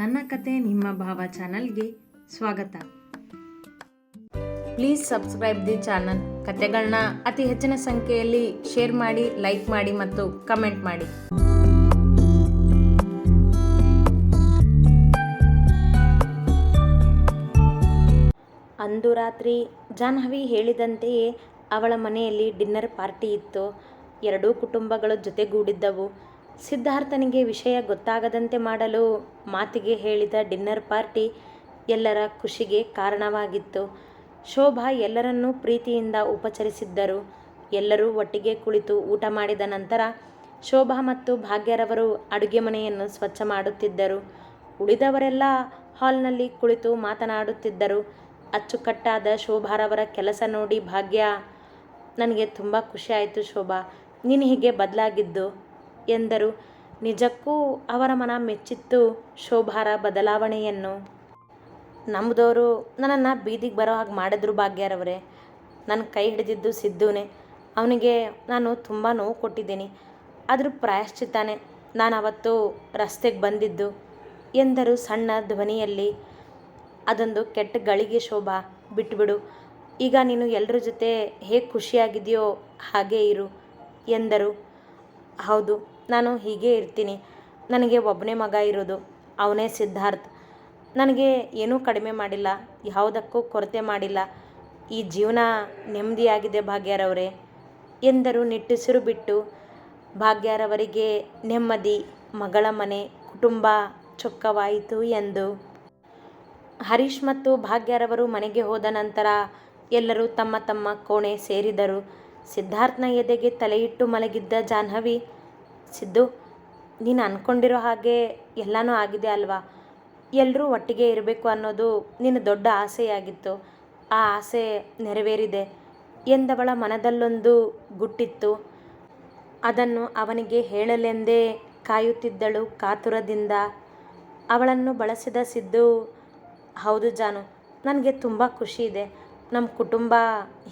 ನನ್ನ ಕತೆ ನಿಮ್ಮ ಭಾವ ಚಾನಲ್ಗೆ ಸ್ವಾಗತ. Please subscribe the channel. ಕತೆಗಳನ್ನ ಅತಿ ಹೆಚ್ಚಿನ ಸಂಖ್ಯೆಯಲ್ಲಿ ಶೇರ್ ಮಾಡಿ, ಲೈಕ್ ಮಾಡಿ ಮತ್ತು ಕಮೆಂಟ್ ಮಾಡಿ. ಅಂದು ರಾತ್ರಿ ಜಾಹ್ನವಿ ಹೇಳಿದಂತೆಯೇ ಅವಳ ಮನೆಯಲ್ಲಿ ಡಿನ್ನರ್ ಪಾರ್ಟಿ ಇತ್ತು. ಎರಡೂ ಕುಟುಂಬಗಳು ಜೊತೆಗೂಡಿದ್ದವು. ಸಿದ್ಧಾರ್ಥನಿಗೆ ವಿಷಯ ಗೊತ್ತಾಗದಂತೆ ಮಾಡಲು ಮಾತಿಗೆ ಹೇಳಿದ ಡಿನ್ನರ್ ಪಾರ್ಟಿ ಎಲ್ಲರ ಖುಷಿಗೆ ಕಾರಣವಾಗಿತ್ತು. ಶೋಭಾ ಎಲ್ಲರನ್ನೂ ಪ್ರೀತಿಯಿಂದ ಉಪಚರಿಸಿದ್ದರು. ಎಲ್ಲರೂ ಒಟ್ಟಿಗೆ ಕುಳಿತು ಊಟ ಮಾಡಿದ ನಂತರ ಶೋಭಾ ಮತ್ತು ಭಾಗ್ಯರವರು ಅಡುಗೆ ಮನೆಯನ್ನು ಸ್ವಚ್ಛ ಮಾಡುತ್ತಿದ್ದರು. ಉಳಿದವರೆಲ್ಲ ಹಾಲ್ನಲ್ಲಿ ಕುಳಿತು ಮಾತನಾಡುತ್ತಿದ್ದರು. ಅಚ್ಚುಕಟ್ಟಾದ ಶೋಭಾರವರ ಕೆಲಸ ನೋಡಿ ಭಾಗ್ಯ, ನನಗೆ ತುಂಬ ಖುಷಿ ಆಯಿತು ಶೋಭಾ. ನೀನು ಹೀಗೆ ಬದಲಾಗಿದ್ದು ಎಂದರು. ನಿಜಕ್ಕೂ ಅವರ ಮನ ಮೆಚ್ಚಿತ್ತು ಶೋಭಾರ ಬದಲಾವಣೆಯನ್ನು. ನಮ್ಮದವರು ನನ್ನನ್ನು ಬೀದಿಗೆ ಬರೋ ಹಾಗೆ ಮಾಡಿದ್ರು ಭಾಗ್ಯರವರೇ. ನನ್ನ ಕೈ ಹಿಡಿದಿದ್ದು ಸಿದ್ಧೂನೇ. ಅವನಿಗೆ ನಾನು ತುಂಬ ನೋವು ಕೊಟ್ಟಿದ್ದೀನಿ. ಅದ್ರ ಪ್ರಾಯಶ್ಚಿತ್ತಾನೆ. ನಾನು ಅವತ್ತು ರಸ್ತೆಗೆ ಬಂದಿದ್ದು ಎಂದರು ಸಣ್ಣ ಧ್ವನಿಯಲ್ಲಿ. ಅದೊಂದು ಕೆಟ್ಟ ಗಳಿಗೆ ಶೋಭಾ, ಬಿಟ್ಬಿಡು. ಈಗ ನೀನು ಎಲ್ಲರ ಜೊತೆ ಹೇಗೆ ಖುಷಿಯಾಗಿದೆಯೋ ಹಾಗೇ ಇರು ಎಂದರು. ಹೌದು, ನಾನು ಹೀಗೇ ಇರ್ತೀನಿ. ನನಗೆ ಒಬ್ಬನೇ ಮಗ ಇರೋದು, ಅವನೇ ಸಿದ್ಧಾರ್ಥ್. ನನಗೆ ಏನೂ ಕಡಿಮೆ ಮಾಡಿಲ್ಲ, ಯಾವುದಕ್ಕೂ ಕೊರತೆ ಮಾಡಿಲ್ಲ. ಈ ಜೀವನ ನೆಮ್ಮದಿಯಾಗಿದೆ ಭಾಗ್ಯರವರೇ. ಎಂದರು ನಿಟ್ಟುಸಿರು ಬಿಟ್ಟು, ಭಾಗ್ಯರವರಿಗೆ ನೆಮ್ಮದಿ, ಮಗಳ ಮನೆ, ಕುಟುಂಬ ಚೊಕ್ಕವಾಯಿತು ಎಂದು. ಹರೀಶ್ ಮತ್ತು ಭಾಗ್ಯರವರು ಮನೆಗೆ ಹೋದ ನಂತರ ಎಲ್ಲರೂ ತಮ್ಮ ತಮ್ಮ ಕೋಣೆ ಸೇರಿದರು. ಸಿದ್ಧಾರ್ಥನ ಎದೆಗೆ ತಲೆಯಿಟ್ಟು ಮಲಗಿದ್ದ ಜಾಹ್ನವಿ, ಸಿದ್ದು, ನೀನು ಅಂದ್ಕೊಂಡಿರೋ ಹಾಗೆ ಎಲ್ಲನೂ ಆಗಿದೆ ಅಲ್ವಾ? ಎಲ್ಲರೂ ಒಟ್ಟಿಗೆ ಇರಬೇಕು ಅನ್ನೋದು ನಿನ್ನ ದೊಡ್ಡ ಆಸೆಯಾಗಿತ್ತು. ಆ ಆಸೆ ನೆರವೇರಿದೆ. ಎಂದವಳ ಮನದಲ್ಲೊಂದು ಗುಟ್ಟಿತ್ತು. ಅದನ್ನು ಅವನಿಗೆ ಹೇಳಲೆಂದೇ ಕಾಯುತ್ತಿದ್ದಳು ಕಾತುರದಿಂದ. ಅವಳನ್ನು ಬಳಸಿದ ಸಿದ್ದು, ಹೌದು ಜಾನು, ನನಗೆ ತುಂಬ ಖುಷಿ ಇದೆ. ನಮ್ಮ ಕುಟುಂಬ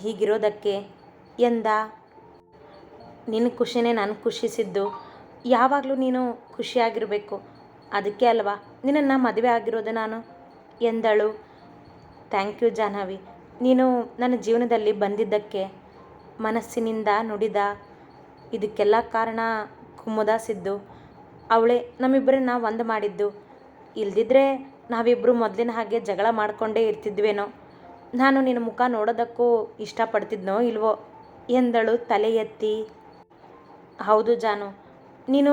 ಹೀಗಿರೋದಕ್ಕೆ ಎಂದ ನಿನ್ನ ಖುಷಿನೇ ನಾನು ಖುಷಿಸಿದ್ದು. ಯಾವಾಗಲೂ ನೀನು ಖುಷಿಯಾಗಿರಬೇಕು. ಅದಕ್ಕೆ ಅಲ್ವಾ? ನಿನ್ನನ್ನು ಮದುವೆ ಆಗಿರೋದು ನಾನು, ಎಂದಳು. Thank you Jahnavi. ನೀನು ನನ್ನ ಜೀವನದಲ್ಲಿ ಬಂದಿದ್ದಕ್ಕೆ ಮನಸ್ಸಿನಿಂದ ನುಡಿದ ಇದಕ್ಕೆಲ್ಲ ಕಾರಣ ಕುಮ್ಮುದಾಸಿದ್ದು ಸಿದ್ದು ಅವಳೇ ನಮ್ಮಿಬ್ಬರನ್ನ ಒಂದು ಮಾಡಿದ್ದು. ಇಲ್ದಿದ್ರೆ ನಾವಿಬ್ಬರು ಮೊದಲಿನ ಹಾಗೆ ಜಗಳ ಮಾಡಿಕೊಂಡೇ ಇರ್ತಿದ್ವೇನೋ? ನಾನು ನಿನ್ನ ಮುಖ ನೋಡೋದಕ್ಕೂ ಇಷ್ಟಪಡ್ತಿದ್ನೋ ಇಲ್ವೋ? ಎಂದಳು ತಲೆ ಎತ್ತಿ ಹೌದು ಜಾನು, ನೀನು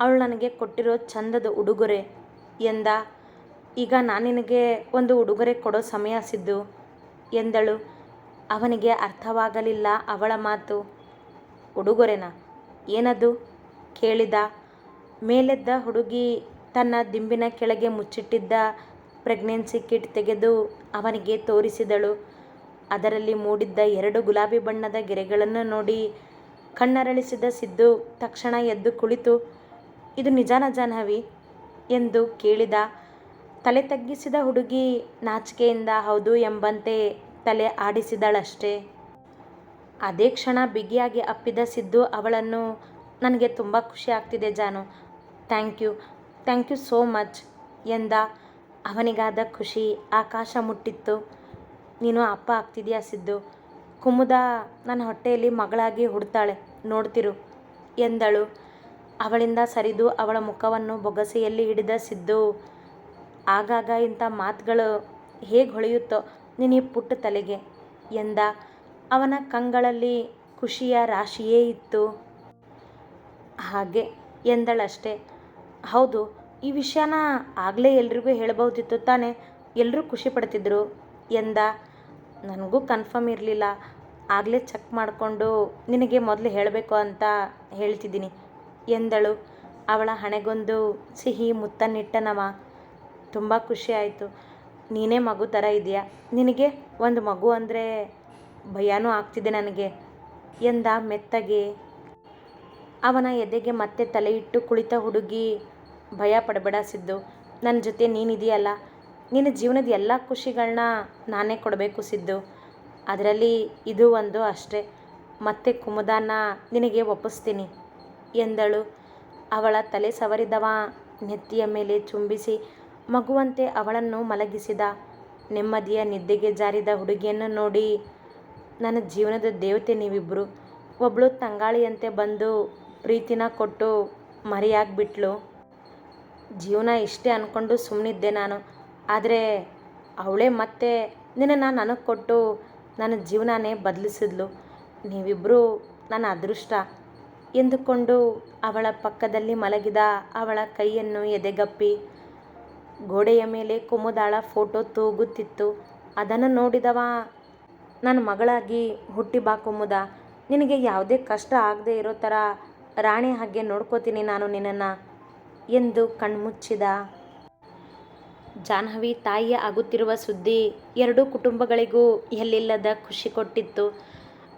ಅವಳು ನನಗೆ ಕೊಟ್ಟಿರೋ ಚಂದದ ಉಡುಗೊರೆ ಎಂದ. ಈಗ ನಾನು ನಿನಗೆ ಒಂದು ಉಡುಗೊರೆ ಕೊಡೋ ಸಮಯ ಸಿದ್ದು ಎಂದಳು. ಅವನಿಗೆ ಅರ್ಥವಾಗಲಿಲ್ಲ ಅವಳ ಮಾತು. ಉಡುಗೊರೆನಾ? ಏನದು? ಕೇಳಿದ. ಮೇಲೆದ್ದ ಹುಡುಗಿ ತನ್ನ ದಿಂಬಿನ ಕೆಳಗೆ ಮುಚ್ಚಿಟ್ಟಿದ್ದ ಪ್ರೆಗ್ನೆನ್ಸಿ ಕಿಟ್ ತೆಗೆದು ಅವನಿಗೆ ತೋರಿಸಿದಳು. ಅದರಲ್ಲಿ ಮೂಡಿದ್ದ ಎರಡು ಗುಲಾಬಿ ಬಣ್ಣದ ಗೆರೆಗಳನ್ನು ನೋಡಿ ಕಣ್ಣರಳಿಸಿದ ಸಿದ್ದು ತಕ್ಷಣ ಎದ್ದು ಕುಳಿತು, ಇದು ನಿಜಾನ ಜಾಹ್ನವಿ ಎಂದು ಕೇಳಿದ. ತಲೆ ತಗ್ಗಿಸಿದ ಹುಡುಗಿ ನಾಚಿಕೆಯಿಂದ, ಹೌದು ಎಂಬಂತೆ ತಲೆ ಆಡಿಸಿದಳಷ್ಟೇ. ಅದೇ ಕ್ಷಣ ಬಿಗಿಯಾಗಿ ಅಪ್ಪಿದ ಸಿದ್ದು ಅವಳನ್ನು, ನನಗೆ ತುಂಬ ಖುಷಿ ಆಗ್ತಿದೆ Janu. Thank you. Thank you so much ಎಂದ. ಅವನಿಗಾದ ಖುಷಿ ಆಕಾಶ ಮುಟ್ಟಿತ್ತು. ನೀನು ಅಪ್ಪ ಆಗ್ತಿದ್ಯಾ ಸಿದ್ದು? ಕುಮುದ ನನ್ನ ಹೊಟ್ಟೆಯಲ್ಲಿ ಮಗಳಾಗಿ ಹುಡ್ತಾಳೆ. ನೋಡ್ತಿರು, ಎಂದಳು. ಅವಳಿಂದ ಸರಿದು ಅವಳ ಮುಖವನ್ನು ಬೊಗಸೆಯಲ್ಲಿ ಹಿಡಿದ ಸಿದ್ದು, ಆಗಾಗ ಇಂಥ ಮಾತುಗಳು ಹೇಗೆ ಹೊಳೆಯುತ್ತೋ ನಿನ್ನ ಈ ಪುಟ್ಟ ತಲೆಗೆ, ಎಂದ. ಅವನ ಕಂಗಳಲ್ಲಿ ಖುಷಿಯ ರಾಶಿಯೇ ಇತ್ತು. ಹಾಗೆ, ಎಂದಳಷ್ಟೆ. ಹೌದು, ಈ ವಿಷಯನ ಆಗಲೇ ಎಲ್ರಿಗೂ ಹೇಳಬಹುದಿತ್ತು ತಾನೇ. ಎಲ್ಲರೂ ಖುಷಿ ಪಡ್ತಿದ್ರು, ಎಂದ. ನನಗೂ ಕನ್ಫರ್ಮ್ ಇರಲಿಲ್ಲ. ಆಗಲೇ ಚೆಕ್ ಮಾಡಿಕೊಂಡು ನಿನಗೆ ಮೊದಲು ಹೇಳಬೇಕು ಅಂತ ಹೇಳ್ತಿದ್ದೀನಿ. ಎಂದಳು. ಅವಳ ಹಣೆಗೊಂದು ಸಿಹಿ ಮುತ್ತನ್ನಿಟ್ಟನವ. ತುಂಬ ಖುಷಿ ಆಯಿತು. ನೀನೇ ಮಗು ಥರ ಇದೆಯಾ? ನಿನಗೆ ಒಂದು ಮಗು ಅಂದರೆ ಭಯನೂ ಆಗ್ತಿದೆ ನನಗೆ ಎಂದ ಮೆತ್ತಗೆ. ಅವನ ಎದೆಗೆ ಮತ್ತೆ ತಲೆ ಇಟ್ಟು ಕುಳಿತ ಹುಡುಗಿ ಭಯ ಪಡಬೇಡ ಸಿದ್ದು. ನನ್ನ ಜೊತೆ ನೀನಿದೆಯಲ್ಲ ನಿನ್ನ ಜೀವನದ ಎಲ್ಲ ಖುಷಿಗಳನ್ನ ನಾನೇ ಕೊಡಬೇಕು ಸಿದ್ದು. ಅದರಲ್ಲಿ ಇದು ಒಂದು ಅಷ್ಟೇ. ಮತ್ತೆ ಕುಮುದಾನ ನಿನಗೆ ಒಪ್ಪಿಸ್ತೀನಿ ಎಂದಳು. ಅವಳ ತಲೆ ಸವರಿದವ ನೆತ್ತಿಯ ಮೇಲೆ ಚುಂಬಿಸಿ ಮಗುವಂತೆ ಅವಳನ್ನು ಮಲಗಿಸಿದ. ನೆಮ್ಮದಿಯ ನಿದ್ದೆಗೆ ಜಾರಿದ ಹುಡುಗಿಯನ್ನು ನೋಡಿ, ನನ್ನ ಜೀವನದ ದೇವತೆ ನೀವಿಬ್ಬರು ಒಬ್ಬಳು ತಂಗಾಳಿಯಂತೆ ಬಂದು ಪ್ರೀತಿನ ಕೊಟ್ಟು ಮರೆಯಾಗ್ಬಿಟ್ಲು. ಜೀವನ ಇಷ್ಟೇ ಅಂದ್ಕೊಂಡು ಸುಮ್ಮನಿದ್ದೆ ನಾನು. ಆದರೆ ಅವಳೇ ಮತ್ತೆ ನಿನ್ನನ್ನು ನನಗೆ ಕೊಟ್ಟು ನನ್ನ ಜೀವನನೇ ಬದಲಿಸಿದ್ಲು. ನೀವಿಬ್ಬರೂ ನನ್ನ ಅದೃಷ್ಟ ಎಂದುಕೊಂಡು ಅವಳ ಪಕ್ಕದಲ್ಲಿ ಮಲಗಿದ ಅವಳ ಕೈಯನ್ನು ಎದೆಗಪ್ಪಿ ಗೋಡೆಯ ಮೇಲೆ ಕುಮುದಾಳ ಫೋಟೋ ತೂಗುತ್ತಿತ್ತು. ಅದನ್ನು ನೋಡಿದವ ನನ್ನ ಮಗಳಾಗಿ ಹುಟ್ಟಿ ಬಾ ಕುಮುದ. ನಿನಗೆ ಯಾವುದೇ ಕಷ್ಟ ಆಗದೆ ಇರೋ ಥರ ರಾಣಿ ಹಾಗೆ ನೋಡ್ಕೋತೀನಿ ನಾನು ನಿನ್ನನ್ನು ಎಂದು ಕಣ್ಮುಚ್ಚಿದ ಜಾಹ್ನವಿ ತಾಯಿಯ ಆಗುತ್ತಿರುವ ಸುದ್ದಿ ಎರಡೂ ಕುಟುಂಬಗಳಿಗೂ ಎಲ್ಲಿಲ್ಲದ ಖುಷಿ ಕೊಟ್ಟಿತ್ತು.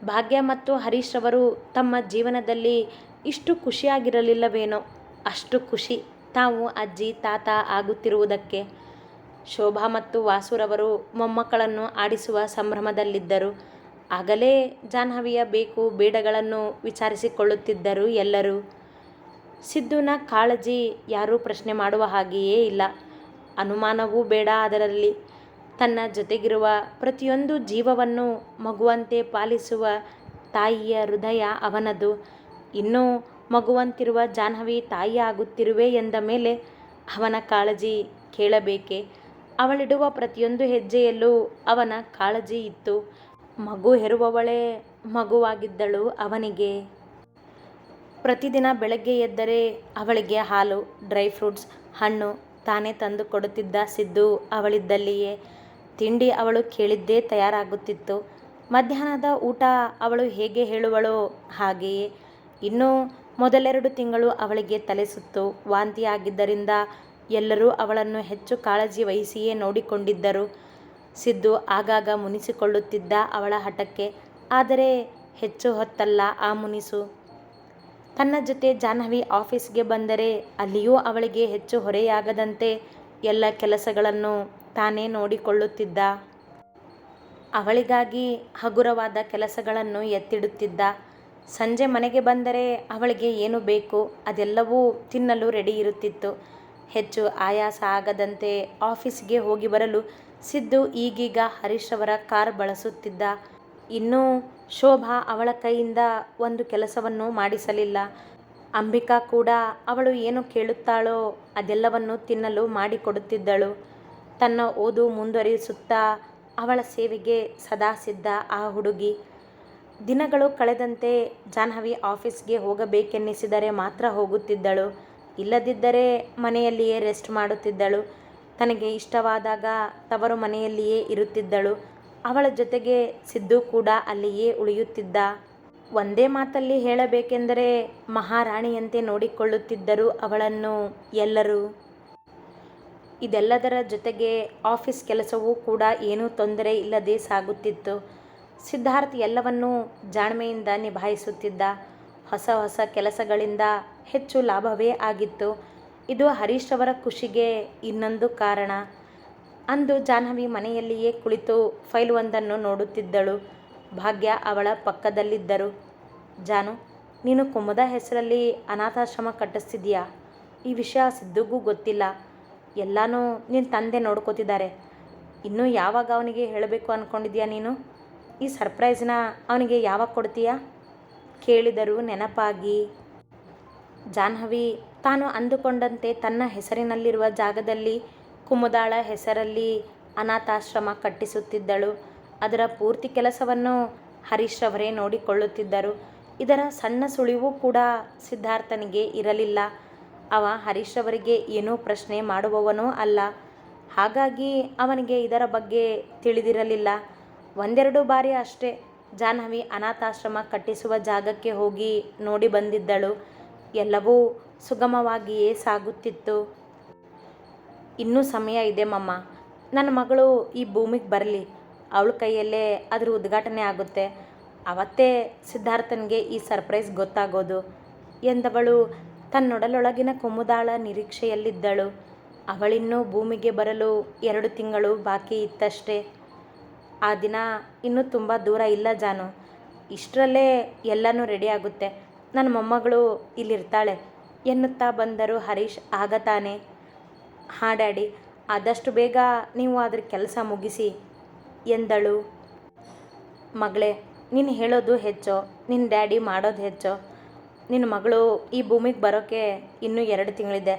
ಭಾಗ್ಯ ಮತ್ತು ಹರೀಶ್ ಅವರು ತಮ್ಮ ಜೀವನದಲ್ಲಿ ಇಷ್ಟು ಖುಷಿಯಾಗಿರಲಿಲ್ಲವೇನೋ, ಅಷ್ಟು ಖುಷಿ ತಾವು ಅಜ್ಜಿ, ತಾತ ಆಗುತ್ತಿರುವುದಕ್ಕೆ. ಶೋಭಾ ಮತ್ತು ವಾಸುರವರು ಮೊಮ್ಮಕ್ಕಳನ್ನು ಆಡಿಸುವ ಸಂಭ್ರಮದಲ್ಲಿದ್ದರು. ಆಗಲೇ ಜಾಹ್ನವಿಯ ಬೇಕು ಬೇಡಗಳನ್ನು ವಿಚಾರಿಸಿಕೊಳ್ಳುತ್ತಿದ್ದರು ಎಲ್ಲರೂ. ಸಿದ್ದುನ ಕಾಳಜಿ ಯಾರೂ ಪ್ರಶ್ನೆ ಮಾಡುವ ಹಾಗೆಯೇ ಇಲ್ಲ. ಅನುಮಾನವೂ ಬೇಡ ಅದರಲ್ಲಿ. ತನ್ನ ಜೊತೆಗಿರುವ ಪ್ರತಿಯೊಂದು ಜೀವವನ್ನು ಮಗುವಂತೆ ಪಾಲಿಸುವ ತಾಯಿಯ ಹೃದಯ ಅವನದು. ಇನ್ನೂ ಮಗುವಂತಿರುವ ಜಾಹ್ನವಿ ತಾಯಿ ಆಗುತ್ತಿರುವೆ ಎಂದ ಮೇಲೆ ಅವನ ಕಾಳಜಿ ಕೇಳಬೇಕೆ? ಅವಳಿಡುವ ಪ್ರತಿಯೊಂದು ಹೆಜ್ಜೆಯಲ್ಲೂ ಅವನ ಕಾಳಜಿ ಇತ್ತು. ಮಗು ಹೆರುವವಳೇ ಮಗುವಾಗಿದ್ದಳು ಅವನಿಗೆ. ಪ್ರತಿದಿನ ಬೆಳಗ್ಗೆ ಎದ್ದರೆ ಅವಳಿಗೆ ಹಾಲು, ಡ್ರೈ ಫ್ರೂಟ್ಸ್, ಹಣ್ಣು ತಾನೇ ತಂದು ಕೊಡುತ್ತಿದ್ದ ಸಿದ್ದು ಅವಳಿದ್ದಲ್ಲಿಯೇ. ತಿಂಡಿ ಅವಳು ಕೇಳಿದ್ದೇ ತಯಾರಾಗುತ್ತಿತ್ತು. ಮಧ್ಯಾಹ್ನದ ಊಟ ಅವಳು ಹೇಗೆ ಹೇಳುವಳೋ ಹಾಗೆಯೇ ಇನ್ನೂ ಮೊದಲೆರಡು ತಿಂಗಳು ಅವಳಿಗೆ ತಲೆ ಸುತ್ತು ವಾಂತಿಯಾಗಿದ್ದರಿಂದ ಎಲ್ಲರೂ ಅವಳನ್ನು ಹೆಚ್ಚು ಕಾಳಜಿ ವಹಿಸಿಯೇ ನೋಡಿಕೊಂಡಿದ್ದರು. ಸಿದ್ದು ಆಗಾಗ ಮುನಿಸಿಕೊಳ್ಳುತ್ತಿದ್ದ ಅವಳ ಹಠಕ್ಕೆ, ಆದರೆ ಹೆಚ್ಚು ಹೊತ್ತಲ್ಲ ಆ ಮುನಿಸು. ತನ್ನ ಜೊತೆ ಜಾಹ್ನವಿ ಆಫೀಸ್ಗೆ ಬಂದರೆ ಅಲ್ಲಿಯೂ ಅವಳಿಗೆ ಹೆಚ್ಚು ಹೊರೆಯಾಗದಂತೆ ಎಲ್ಲ ಕೆಲಸಗಳನ್ನು ತಾನೇ ನೋಡಿಕೊಳ್ಳುತ್ತಿದ್ದ. ಅವಳಿಗಾಗಿ ಹಗುರವಾದ ಕೆಲಸಗಳನ್ನು ಎತ್ತಿಡುತ್ತಿದ್ದ. ಸಂಜೆ ಮನೆಗೆ ಬಂದರೆ ಅವಳಿಗೆ ಏನು ಬೇಕು ಅದೆಲ್ಲವೂ ತಿನ್ನಲು ರೆಡಿ ಇರುತ್ತಿತ್ತು. ಹೆಚ್ಚು ಆಯಾಸ ಆಗದಂತೆ ಆಫೀಸ್ಗೆ ಹೋಗಿ ಬರಲು ಸಿದ್ದು ಈಗೀಗ ಹರೀಶ್ ಅವರ ಕಾರ್ ಬಳಸುತ್ತಿದ್ದ. ಇನ್ನೂ ಶೋಭಾ ಅವಳ ಕೈಯಿಂದ ಒಂದು ಕೆಲಸವನ್ನು ಮಾಡಿಸಲಿಲ್ಲ. ಅಂಬಿಕಾ ಕೂಡ ಅವಳು ಏನು ಕೇಳುತ್ತಾಳೋ ಅದೆಲ್ಲವನ್ನು ತಿನ್ನಲು ಮಾಡಿಕೊಡುತ್ತಿದ್ದಳು. ತನ್ನ ಓದು ಮುಂದುವರಿಸುತ್ತಾ ಅವಳ ಸೇವೆಗೆ ಸದಾ ಸಿದ್ಧ ಆ ಹುಡುಗಿ. ದಿನಗಳು ಕಳೆದಂತೆ ಜಾಹ್ನವಿ ಆಫೀಸ್ಗೆ ಹೋಗಬೇಕೆನ್ನಿಸಿದರೆ ಮಾತ್ರ ಹೋಗುತ್ತಿದ್ದಳು. ಇಲ್ಲದಿದ್ದರೆ ಮನೆಯಲ್ಲಿಯೇ ರೆಸ್ಟ್ ಮಾಡುತ್ತಿದ್ದಳು. ತನಗೆ ಇಷ್ಟವಾದಾಗ ತವರು ಮನೆಯಲ್ಲಿಯೇ ಇರುತ್ತಿದ್ದಳು. ಅವಳ ಜೊತೆಗೆ ಸಿದ್ದು ಕೂಡ ಅಲ್ಲಿಯೇ ಉಳಿಯುತ್ತಿದ್ದ. ಒಂದೇ ಮಾತಲ್ಲಿ ಹೇಳಬೇಕೆಂದರೆ ಮಹಾರಾಣಿಯಂತೆ ನೋಡಿಕೊಳ್ಳುತ್ತಿದ್ದರು ಅವಳನ್ನು ಎಲ್ಲರೂ. ಇದೆಲ್ಲದರ ಜೊತೆಗೆ ಆಫೀಸ್ ಕೆಲಸವೂ ಕೂಡ ಏನೂ ತೊಂದರೆ ಇಲ್ಲದೆ ಸಾಗುತ್ತಿತ್ತು. ಸಿದ್ಧಾರ್ಥ್ ಎಲ್ಲವನ್ನೂ ಜಾಣ್ಮೆಯಿಂದ ನಿಭಾಯಿಸುತ್ತಿದ್ದ. ಹೊಸ ಹೊಸ ಕೆಲಸಗಳಿಂದ ಹೆಚ್ಚು ಲಾಭವೇ ಆಗಿತ್ತು. ಇದು ಹರೀಶ್ ಅವರ ಖುಷಿಗೆ ಇನ್ನೊಂದು ಕಾರಣ. ಅಂದು ಜಾಹ್ನವಿ ಮನೆಯಲ್ಲಿಯೇ ಕುಳಿತು ಫೈಲ್ ಒಂದನ್ನು ನೋಡುತ್ತಿದ್ದಳು. ಭಾಗ್ಯ ಅವಳ ಪಕ್ಕದಲ್ಲಿದ್ದರು. ಜಾನು, ನೀನು ಕುಮುದ ಹೆಸರಲ್ಲಿ ಅನಾಥಾಶ್ರಮ ಕಟ್ಟಿಸ್ತಿದ್ಯಾ ಈ ವಿಷಯ ಸಿದ್ದುಗೂ ಗೊತ್ತಿಲ್ಲ. ಎಲ್ಲನೂ ನಿನ್ನ ತಂದೆ ನೋಡ್ಕೋತಿದ್ದಾರೆ. ಇನ್ನೂ ಯಾವಾಗ ಅವನಿಗೆ ಹೇಳಬೇಕು ಅಂದ್ಕೊಂಡಿದ್ಯಾ ನೀನು? ಈ ಸರ್ಪ್ರೈಸ್ನ ಅವನಿಗೆ ಯಾವಾಗ ಕೊಡ್ತೀಯಾ? ಕೇಳಿದರು ನೆನಪಾಗಿ ಜಾಹ್ನವಿ ತಾನು ಅಂದುಕೊಂಡಂತೆ ತನ್ನ ಹೆಸರಿನಲ್ಲಿರುವ ಜಾಗದಲ್ಲಿ ಕುಮುದಾಳ ಹೆಸರಲ್ಲಿ ಅನಾಥಾಶ್ರಮ ಕಟ್ಟಿಸುತ್ತಿದ್ದಳು. ಅದರ ಪೂರ್ತಿ ಕೆಲಸವನ್ನು ಹರೀಶ್ ಅವರೇ ನೋಡಿಕೊಳ್ಳುತ್ತಿದ್ದರು. ಇದರ ಸಣ್ಣ ಸುಳಿವು ಕೂಡ ಸಿದ್ಧಾರ್ಥನಿಗೆ ಇರಲಿಲ್ಲ. ಅವ ಹರೀಶ್ ಅವರಿಗೆ ಏನೂ ಪ್ರಶ್ನೆ ಮಾಡುವವನೂ ಅಲ್ಲ. ಹಾಗಾಗಿ ಅವನಿಗೆ ಇದರ ಬಗ್ಗೆ ತಿಳಿದಿರಲಿಲ್ಲ. ಒಂದೆರಡು ಬಾರಿ ಅಷ್ಟೇ ಜಾಹ್ನವಿ ಅನಾಥಾಶ್ರಮ ಕಟ್ಟಿಸುವ ಜಾಗಕ್ಕೆ ಹೋಗಿ ನೋಡಿ ಬಂದಿದ್ದಳು. ಎಲ್ಲವೂ ಸುಗಮವಾಗಿಯೇ ಸಾಗುತ್ತಿತ್ತು. ಇನ್ನೂ ಸಮಯ ಇದೆ ಮಮ್ಮ ನನ್ನ ಮಗಳು ಈ ಭೂಮಿಗೆ ಬರಲಿ. ಅವಳ ಕೈಯಲ್ಲೇ ಅದ್ರ ಉದ್ಘಾಟನೆ ಆಗುತ್ತೆ. ಅವತ್ತೇ ಸಿದ್ಧಾರ್ಥನಿಗೆ ಈ ಸರ್ಪ್ರೈಸ್ ಗೊತ್ತಾಗೋದು. ಎಂದವಳು ತನ್ನೊಡಲೊಳಗಿನ ಕುಮುದಾಳ ನಿರೀಕ್ಷೆಯಲ್ಲಿದ್ದಳು. ಅವಳಿನ್ನೂ ಭೂಮಿಗೆ ಬರಲು ಎರಡು ತಿಂಗಳು ಬಾಕಿ ಇತ್ತಷ್ಟೇ. ಆ ದಿನ ಇನ್ನೂ ತುಂಬ ದೂರ ಇಲ್ಲ ಜಾನು. ಇಷ್ಟರಲ್ಲೇ ಎಲ್ಲನೂ ರೆಡಿ ಆಗುತ್ತೆ. ನನ್ನ ಮೊಮ್ಮಗಳು ಇಲ್ಲಿರ್ತಾಳೆ. ಎನ್ನುತ್ತಾ ಬಂದರು ಹರೀಶ್ ಆಗ ತಾನೆ. ಹಾಂ, ಡ್ಯಾಡಿ. ಆದಷ್ಟು ಬೇಗ ನೀವು ಅದ್ರ ಕೆಲಸ ಮುಗಿಸಿ, ಎಂದಳು. ಮಗಳೇ, ನೀನು ಹೇಳೋದು ಹೆಚ್ಚೋ ನಿನ್ನ ಡ್ಯಾಡಿ ಮಾಡೋದು ಹೆಚ್ಚೋ. ನಿನ್ನ ಮಗಳು ಈ ಭೂಮಿಗೆ ಬರೋಕ್ಕೆ ಇನ್ನೂ ಎರಡು ತಿಂಗಳಿದೆ.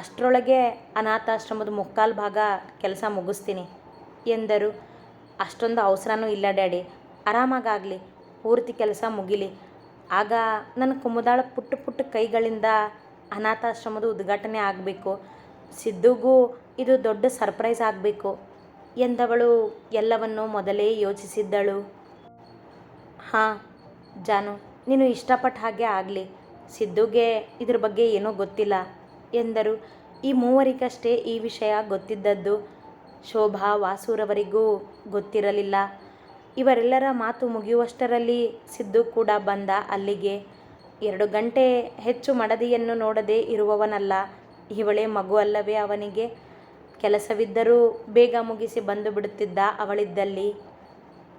ಅಷ್ಟರೊಳಗೆ ಅನಾಥಾಶ್ರಮದ ಮುಕ್ಕಾಲು ಭಾಗ ಕೆಲಸ ಮುಗಿಸ್ತೀನಿ, ಎಂದರು. ಅಷ್ಟೊಂದು ಅವಸರನೂ ಇಲ್ಲ, ಡ್ಯಾಡಿ. ಆರಾಮಾಗಾಗಲಿ, ಪೂರ್ತಿ ಕೆಲಸ ಮುಗಿಲಿ. ಆಗ ನನ್ನ ಕುಮುದಾಳ ಪುಟ್ಟ ಪುಟ್ಟ ಕೈಗಳಿಂದ ಅನಾಥಾಶ್ರಮದ ಉದ್ಘಾಟನೆ ಆಗಬೇಕು. ಸಿದ್ದುಗೂ ಇದು ದೊಡ್ಡ ಸರ್ಪ್ರೈಸ್ ಆಗಬೇಕು ಎಂದವಳು ಎಲ್ಲವನ್ನೂ ಮೊದಲೇ ಯೋಚಿಸಿದ್ದಳು. ಹಾಂ, ಜಾನು, ನೀನು ಇಷ್ಟಪಟ್ಟ ಹಾಗೆ ಆಗಲಿ. ಸಿದ್ದುಗೆ ಇದ್ರ ಬಗ್ಗೆ ಏನೂ ಗೊತ್ತಿಲ್ಲ ಎಂದರು. ಈ ಮೂವರಿಗಷ್ಟೇ ಈ ವಿಷಯ ಗೊತ್ತಿದ್ದದ್ದು. ಶೋಭಾ ವಾಸುರವರಿಗೂ ಗೊತ್ತಿರಲಿಲ್ಲ. ಇವರೆಲ್ಲರ ಮಾತು ಮುಗಿಯುವಷ್ಟರಲ್ಲಿ ಸಿದ್ದು ಕೂಡ ಬಂದ ಅಲ್ಲಿಗೆ. ಎರಡು ಗಂಟೆ ಹೆಚ್ಚು ಮಡದಿಯನ್ನು ನೋಡದೇ ಇರುವವನಲ್ಲ. ಇವಳೇ ಮಗು ಅಲ್ಲವೇ ಅವನಿಗೆ? ಕೆಲಸವಿದ್ದರೂ ಬೇಗ ಮುಗಿಸಿ ಬಂದು ಬಿಡುತ್ತಿದ್ದ ಅವಳಿದ್ದಲ್ಲಿ,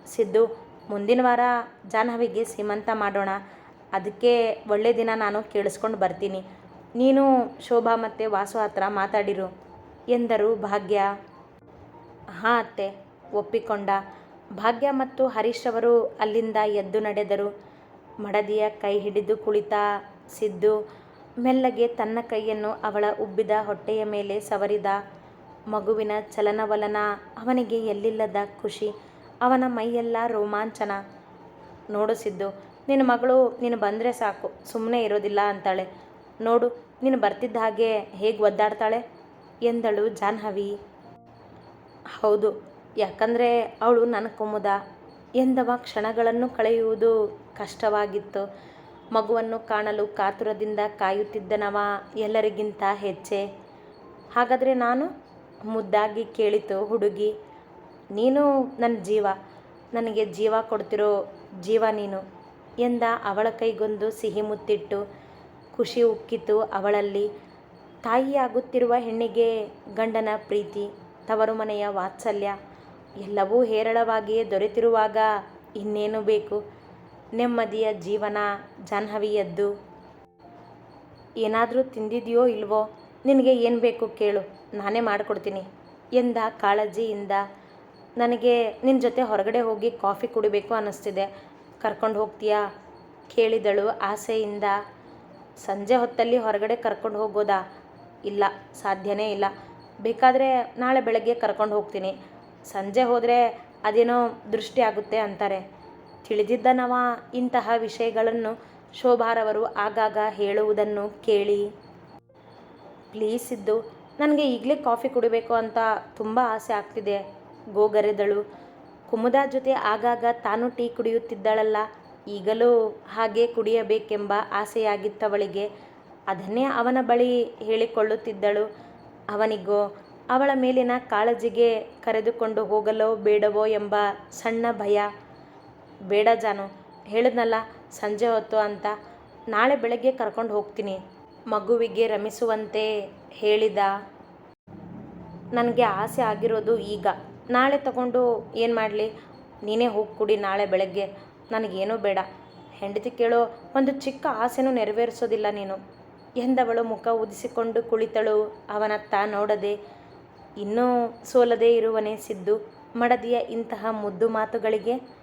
ಸಿದ್ದು, ಮುಂದಿನ ವಾರ ಜಾಹ್ನವಿಗೆ ಸೀಮಂತ ಮಾಡೋಣ. ಅದಕ್ಕೆ ಒಳ್ಳೆ ದಿನ ನಾನು ಕೇಳಿಸ್ಕೊಂಡು ಬರ್ತೀನಿ. ನೀನು ಶೋಭಾ ಮತ್ತು ವಾಸು ಹತ್ರ ಮಾತಾಡಿರು. ಎಂದರು ಭಾಗ್ಯ. ಹಾಂ ಅತ್ತೆ, ಒಪ್ಪಿಕೊಂಡ. ಭಾಗ್ಯ ಮತ್ತು ಹರೀಶ್ ಅವರು ಅಲ್ಲಿಂದ ಎದ್ದು ನಡೆದರು. ಮಡದಿಯ ಕೈ ಹಿಡಿದು ಕುಳಿತ ಸಿದ್ದು ಮೆಲ್ಲಗೆ ತನ್ನ ಕೈಯನ್ನು ಅವಳ ಉಬ್ಬಿದ ಹೊಟ್ಟೆಯ ಮೇಲೆ ಸವರಿದ ಮಗುವಿನ ಚಲನವಲನ ಅವನಿಗೆ ಎಲ್ಲಿಲ್ಲದ ಖುಷಿ. ಅವನ ಮೈಯೆಲ್ಲ ರೋಮಾಂಚನ ನೋಡಿಸಿದ್ದು. ನಿನ್ನ ಮಗಳು ನೀನು ಬಂದರೆ ಸಾಕು ಸುಮ್ಮನೆ ಇರೋದಿಲ್ಲ ಅಂತಾಳೆ. ನೋಡು, ನೀನು ಬರ್ತಿದ್ದ ಹಾಗೆ ಹೇಗೆ ಒದ್ದಾಡ್ತಾಳೆ? ಎಂದಳು ಜಾಹ್ನವಿ. ಹೌದು, ಯಾಕಂದರೆ ಅವಳು ನನ್ನ ಕುಮುದ. ಎಂದವ ಕ್ಷಣಗಳನ್ನು ಕಳೆಯುವುದು ಕಷ್ಟವಾಗಿತ್ತು. ಮಗುವನ್ನು ಕಾಣಲು ಕಾತುರದಿಂದ ಕಾಯುತ್ತಿದ್ದನವ ಎಲ್ಲರಿಗಿಂತ ಹೆಚ್ಚೆ. ಹಾಗಾದರೆ ನಾನು? ಮುದ್ದಾಗಿ ಕೇಳಿತು ಹುಡುಗಿ. ನೀನು ನನ್ನ ಜೀವ, ನನಗೆ ಜೀವ ಕೊಡ್ತಿರೋ ಜೀವ ನೀನು ಎಂದ ಅವಳ ಕೈಗೊಂದು ಸಿಹಿ ಮುತ್ತಿಟ್ಟು. ಖುಷಿ ಉಕ್ಕಿತು ಅವಳಲ್ಲಿ. ತಾಯಿಯಾಗುತ್ತಿರುವ ಹೆಣ್ಣಿಗೆ ಗಂಡನ ಪ್ರೀತಿ, ತವರು ಮನೆಯ ವಾತ್ಸಲ್ಯ ಎಲ್ಲವೂ ಹೇರಳವಾಗಿಯೇ ದೊರೆತಿರುವಾಗ ಇನ್ನೇನು ಬೇಕು? ನೆಮ್ಮದಿಯ ಜೀವನ ಜಾಹ್ನವಿಯದ್ದು. ಏನಾದರೂ ತಿಂದಿದೆಯೋ ಇಲ್ವೋ, ನಿನಗೆ ಏನು ಬೇಕು ಕೇಳು, ನಾನೇ ಮಾಡಿಕೊಡ್ತೀನಿ ಎಂದ ಕಾಳಜಿಯಿಂದ. ನನಗೆ ನಿನ್ನ ಜೊತೆ ಹೊರಗಡೆ ಹೋಗಿ ಕಾಫಿ ಕುಡಿಬೇಕು ಅನ್ನಿಸ್ತಿದೆ ಕರ್ಕೊಂಡು ಹೋಗ್ತೀಯಾ? ಕೇಳಿದಳು ಆಸೆಯಿಂದ. ಸಂಜೆ ಹೊತ್ತಲ್ಲಿ ಹೊರಗಡೆ ಕರ್ಕೊಂಡು ಹೋಗೋದಾ? ಇಲ್ಲ, ಸಾಧ್ಯನೇ ಇಲ್ಲ. ಬೇಕಾದರೆ ನಾಳೆ ಬೆಳಗ್ಗೆ ಕರ್ಕೊಂಡು ಹೋಗ್ತೀನಿ. ಸಂಜೆ ಹೋದರೆ ಅದೇನೋ ದೃಷ್ಟಿ ಆಗುತ್ತೆ ಅಂತಾರೆ. ತಿಳಿದಿದ್ದನವ? ಇಂತಹ ವಿಷಯಗಳನ್ನು ಶೋಭಾರವರು ಆಗಾಗ ಹೇಳುವುದನ್ನು ಕೇಳಿ. ಪ್ಲೀಸ್ ಇದ್ದು ನನಗೆ ಈಗಲೇ ಕಾಫಿ ಕುಡಿಬೇಕು ಅಂತ ತುಂಬ ಆಸೆ ಆಗ್ತಿದೆ. ಗೋಗರೆದಳು. ಕುಮುದ ಜೊತೆ ಆಗಾಗ ತಾನು ಟೀ ಕುಡಿಯುತ್ತಿದ್ದಳಲ್ಲ, ಈಗಲೂ ಹಾಗೆ ಕುಡಿಯಬೇಕೆಂಬ ಆಸೆಯಾಗಿತ್ತವಳಿಗೆ. ಅದನ್ನೇ ಅವನ ಬಳಿ ಹೇಳಿಕೊಳ್ಳುತ್ತಿದ್ದಳು. ಅವನಿಗೋ, ಅವಳ ಮೇಲಿನ ಕಾಳಜಿಗೆ ಕರೆದುಕೊಂಡು ಹೋಗಲೋ ಬೇಡವೋ ಎಂಬ ಸಣ್ಣ ಭಯ ಬೇಡ ಜಾನು, ಹೇಳಿದ್ನಲ್ಲ ಸಂಜೆ ಹೊತ್ತು ಅಂತ. ನಾಳೆ ಬೆಳಗ್ಗೆ ಕರ್ಕೊಂಡು ಹೋಗ್ತೀನಿ. ಮಗುವಿಗೆ ರಮಿಸುವಂತೆ ಹೇಳಿದ. ನನಗೆ ಆಸೆ ಆಗಿರೋದು ಈಗ. ನಾಳೆ ತಗೊಂಡು ಏನು ಮಾಡಲಿ? ನೀನೇ ಹೋಗಿ ಕುಡಿ ನಾಳೆ ಬೆಳಗ್ಗೆ. ನನಗೇನೂ ಬೇಡ. ಹೆಂಡತಿ ಕೇಳೋ ಒಂದು ಚಿಕ್ಕ ಆಸೆನೂ ನೆರವೇರಿಸೋದಿಲ್ಲ ನೀನು. ಎಂದವಳು ಮುಖ ಉದಿಸಿಕೊಂಡು ಕುಳಿತಳು. ಅವನತ್ತ ನೋಡದೆ, ಇನ್ನೂ ಸೋಲದೇ ಇರುವನೇ ಸಿದ್ದು. ಮಡದಿಯ ಇಂತಹ ಮುದ್ದು ಮಾತುಗಳಿಗೆ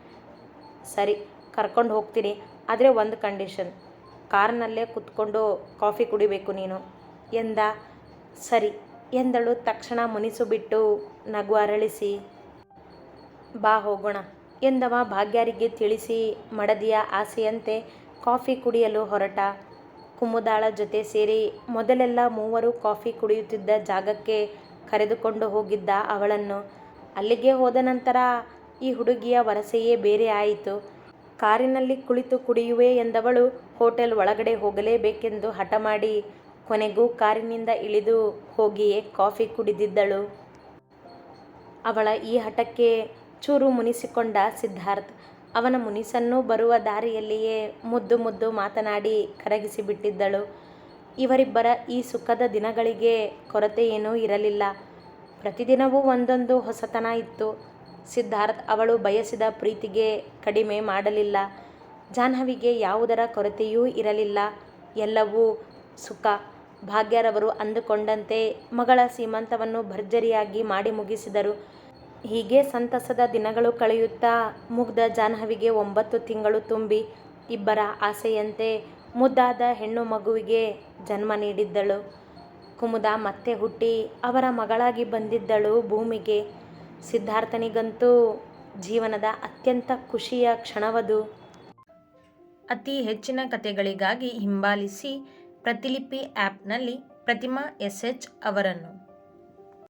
ಸರಿ, ಕರ್ಕೊಂಡು ಹೋಗ್ತೀನಿ. ಆದರೆ ಒಂದು ಕಂಡೀಷನ್ ಕಾರ್ನಲ್ಲೇ ಕುತ್ಕೊಂಡು ಕಾಫಿ ಕುಡಿಬೇಕು ನೀನು. ಎಂದ? ಸರಿ, ಎಂದಳು ತಕ್ಷಣ ಮುನಿಸು ಬಿಟ್ಟು ನಗು ಅರಳಿಸಿ, ಬಾ ಹೋಗೋಣ. ಎಂದವ ಭಾಗ್ಯರಿಗೆ ತಿಳಿಸಿ, ಮಡದಿಯ ಆಸೆಯಂತೆ ಕಾಫಿ ಕುಡಿಯಲು ಹೊರಟ. ಕುಮುದಾಳ ಜೊತೆ ಸೇರಿ ಮೊದಲೆಲ್ಲ ಮೂವರು ಕಾಫಿ ಕುಡಿಯುತ್ತಿದ್ದ ಜಾಗಕ್ಕೆ ಕರೆದುಕೊಂಡು ಹೋಗಿದ್ದ ಅವಳನ್ನು. ಅಲ್ಲಿಗೆ ಹೋದ ನಂತರ ಈ ಹುಡುಗಿಯ ವರಸೆಯೇ ಬೇರೆ ಆಯಿತು. ಕಾರಿನಲ್ಲಿ ಕುಳಿತು ಕುಡಿಯುವೆ ಎಂದವಳು ಹೋಟೆಲ್ ಒಳಗಡೆ ಹೋಗಲೇಬೇಕೆಂದು ಹಠ ಮಾಡಿ ಕೊನೆಗೂ ಕಾರಿನಿಂದ ಇಳಿದು ಹೋಗಿಯೇ ಕಾಫಿ ಕುಡಿದಿದ್ದಳು. ಅವಳ ಈ ಹಠಕ್ಕೆ ಚೂರು ಮುನಿಸಿಕೊಂಡ ಸಿದ್ಧಾರ್ಥ್, ಅವನ ಮುನಿಸನ್ನು ಬರುವ ದಾರಿಯಲ್ಲಿಯೇ ಮುದ್ದು ಮುದ್ದು ಮಾತನಾಡಿ ಕರಗಿಸಿಬಿಟ್ಟಿದ್ದಳು. ಇವರಿಬ್ಬರ ಈ ಸುಖದ ದಿನಗಳಿಗೆ ಕೊರತೆಯೇನೂ ಇರಲಿಲ್ಲ. ಪ್ರತಿದಿನವೂ ಒಂದೊಂದು ಹೊಸತನ ಇತ್ತು. ಸಿದ್ಧಾರ್ಥ್ ಅವಳು ಬಯಸಿದ ಪ್ರೀತಿಗೆ ಕಡಿಮೆ ಮಾಡಲಿಲ್ಲ ಜಾಹ್ನವಿಗೆ ಯಾವುದರ ಕೊರತೆಯೂ ಇರಲಿಲ್ಲ ಎಲ್ಲವೂ ಸುಖ ಭಾಗ್ಯರವರು ಅಂದುಕೊಂಡಂತೆ ಮಗಳ ಸೀಮಂತವನ್ನು ಭರ್ಜರಿಯಾಗಿ ಮಾಡಿ ಮುಗಿಸಿದರು. ಹೀಗೆ ಸಂತಸದ ದಿನಗಳು ಕಳೆಯುತ್ತಾ ಮುಗ್ಧ ಜಾಹ್ನವಿಗೆ ಒಂಬತ್ತು ತಿಂಗಳು ತುಂಬಿ ಇಬ್ಬರ ಆಸೆಯಂತೆ ಮುದ್ದಾದ ಹೆಣ್ಣು ಮಗುವಿಗೆ ಜನ್ಮ ನೀಡಿದ್ದಳು. ಕುಮುದ ಮತ್ತೆ ಹುಟ್ಟಿ ಅವರ ಮಗಳಾಗಿ ಬಂದಿದ್ದಳು ಭೂಮಿಗೆ. ಸಿದ್ಧಾರ್ಥನಿಗಂತೂ ಜೀವನದ ಅತ್ಯಂತ ಖುಷಿಯ ಕ್ಷಣವದು. ಅತಿ ಹೆಚ್ಚಿನ ಕಥೆಗಳಿಗಾಗಿ ಹಿಂಬಾಲಿಸಿ ಪ್ರತಿಲಿಪಿ ಆ್ಯಪ್ನಲ್ಲಿ ಪ್ರತಿಮಾ ಎಸ್. ಎಚ್. ಅವರನ್ನು